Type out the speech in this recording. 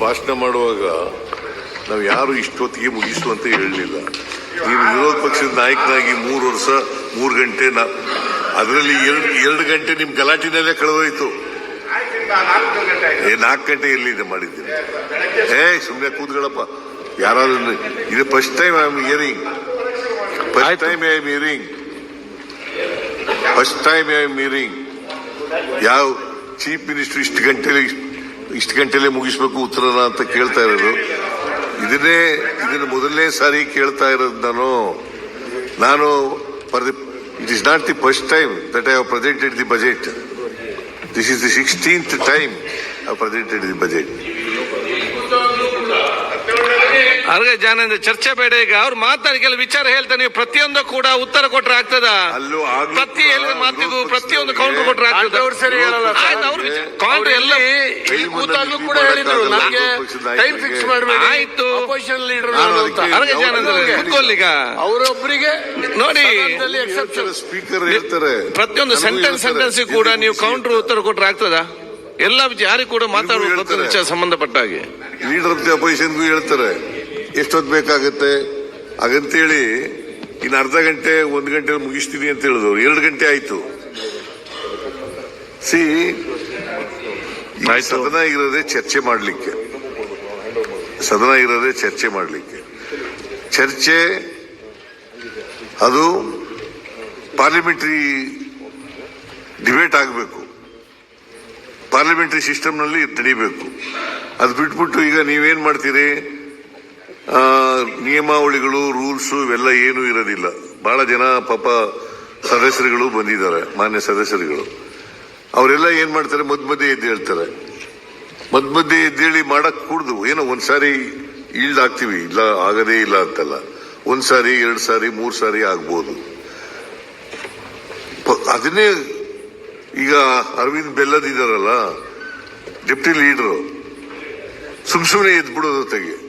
ಭಾಷಣ ಮಾಡುವಾಗ ನಾವು ಯಾರು ಇಷ್ಟೊತ್ತಿಗೆ ಮುಗಿಸು ಅಂತ ಹೇಳಲಿಲ್ಲ. ನೀನು ವಿರೋಧ ಪಕ್ಷದ ನಾಯಕನಾಗಿ ಮೂರು ವರ್ಷ ಮೂರು ಗಂಟೆ ನಾ- ಅದರಲ್ಲಿ ಎರಡು ಎರಡು ಗಂಟೆ ನಿಮ್ ಗಲಾಟಿನಲ್ಲೇ ಕಳೆದೋಯ್ತು. ಏ ನಾಲ್ಕು ಗಂಟೆ ಎಲ್ಲಿದೆ ಮಾಡಿದ್ದೀನಿ ಏ ಸುಮ್ಮನೆ ಕೂತ್ಗಳಪ್ಪ. ಯಾರಾದ್ರೂ ಇದು first time I am hearing first time I am hearing first time I am hearing ಯಾವ ಚೀಫ್ ಮಿನಿಸ್ಟರ್ ಇಷ್ಟು ಗಂಟೆಲೆ ಇಷ್ಟು ಗಂಟೆಲೆ ಮುಗಿಸ್ಬೇಕು ಉತ್ತರನ ಅಂತ ಕೇಳ್ತಾ ಇರೋದು. ಇದನ್ನೇ, ಇದನ್ನ ಮೊದಲನೇ ಸಾರಿ ಕೇಳ್ತಾ ಇರೋದು ನಾನು. ನಾನು it is not the first time that I have presented the budget this is the sixteenth time I presented the budget ಅರ್ಗ ಜಾನಂದ ಚರ್ಚೆ ಬೇಡ ಈಗ. ಅವ್ರು ಮಾತಾಡಿ ಕೆಲವು ವಿಚಾರ ಹೇಳ್ತಾರೆ. ನೀವು ಪ್ರತಿಯೊಂದು ಕೂಡ ಉತ್ತರ ಕೊಟ್ರೆ ಆಗ್ತದ? ಪ್ರತಿ ಹೇಳಿದ ಮಾತಿಗೂ ಪ್ರತಿಯೊಂದು ಕೌಂಟರ್ ಕೊಟ್ರೆ ಆಗ್ತದ? ಅವ್ರು ಸರಿ ಹೇಳಲ್ಲ ಕೌಂಟರ್ ಎಲ್ಲ ಕೂತಾಗ್ಲೂ ಕೂಡ ಹೇಳಿದ್ರು. ನಮಗೆ ಟೈಮ್ ಫಿಕ್ಸ್ ಮಾಡಬೇಡಿ. ಆಯ್ತು. ಅಪೋಸಿಷನ್ ಲೀಡರ್ ಅರ್ಗ ಜಾನಂದ ಕೂತ್ಕೊಳ್ಳೀಗ ಅವರೊಬ್ಬರಿಗೆ ನೋಡಿ ಎಕ್ಸೆಪ್ಷನ್ ಸ್ಪೀಕರ್ ಹೇಳ್ತಾರೆ ಪ್ರತಿಯೊಂದು ನನಗೂ ಸೆಂಟೆನ್ಸ್. ಸೆಂಟೆನ್ಸ್ ಕೂಡ ನೀವು ಕೌಂಟರ್ ಉತ್ತರ ಕೊಟ್ರೆ ಆಗ್ತದ? ಎಲ್ಲ ಯಾರಿಗೂ ಕೂಡ ಮಾತಾಡುವ. ಸಂಬಂಧಪಟ್ಟ ಹಾಗೆ. ಲೀಡರ್ ಆಫ್ ದಿ ಅಪೋಸಿಷನ್ಗೂ ಹೇಳ್ತಾರೆ. ಎಷ್ಟೊತ್ತು ಬೇಕಾಗುತ್ತೆ? ಹಾಗಂತೇಳಿ ಇನ್ನು ಅರ್ಧ ಗಂಟೆ ಒಂದು ಗಂಟೆ ಮುಗಿಸ್ತೀನಿ ಅಂತ ಹೇಳಿದವ್ರು. ಎರಡು ಗಂಟೆ ಆಯ್ತು. ಸಿ. ಸದನ ಇರೋದೇ ಚರ್ಚೆ ಮಾಡಲಿಕ್ಕೆ. ಸದನ ಇರೋದೇ ಚರ್ಚೆ ಮಾಡಲಿಕ್ಕೆ. ಚರ್ಚೆ ಅದು ಪಾರ್ಲಿಮೆಂಟ್ರಿ ಡಿಬೇಟ್ ಆಗಬೇಕು. ಪಾರ್ಲಿಮೆಂಟ್ರಿ ಸಿಸ್ಟಮ್ನಲ್ಲಿ ನಡೀಬೇಕು. ಅದು ಬಿಟ್ಬಿಟ್ಟು ಈಗ ನೀವೇನು ಮಾಡ್ತೀರಿ? ನಿಯಮಾವಳಿಗಳು, ರೂಲ್ಸ್ ಇವೆಲ್ಲ ಏನೂ ಇರೋದಿಲ್ಲ. ಬಹಳ ಜನ ಪಾಪ ಸದಸ್ಯರುಗಳು ಬಂದಿದ್ದಾರೆ, ಮಾನ್ಯ ಸದಸ್ಯರುಗಳು. ಅವರೆಲ್ಲ ಏನ್ ಮಾಡ್ತಾರೆ? ಮದ್ ಮಧ್ಯೆ ಎದ್ದು ಹೇಳ್ತಾರೆ. ಮದ್ ಮಧ್ಯೆ ಎದ್ದೇಳಿ ಮಾಡಕ್ ಕೂಡ್ದು. ಏನೋ ಒಂದ್ಸಾರಿ ಈಲ್ಡ್ ಆಗ್ತೀವಿ ಇಲ್ಲ, ಆಗದೇ ಇಲ್ಲ ಅಂತಲ್ಲ. ಒಂದ್ಸಾರಿ ಎರಡ್ ಸಾರಿ, ಮೂರ್ ಸಾರಿ ಆಗ್ಬೋದು. ಅದನ್ನೇ ಈಗ ಅರವಿಂದ್ ಬೆಲ್ಲದ್ ಇದಾರಲ್ಲ ಡೆಪ್ಟಿ ಲೀಡರ್. ಸುಮ್ ಸುಮ್ಮನೆ ಎದ್ಬಿಡೋದು ತೆಗೆ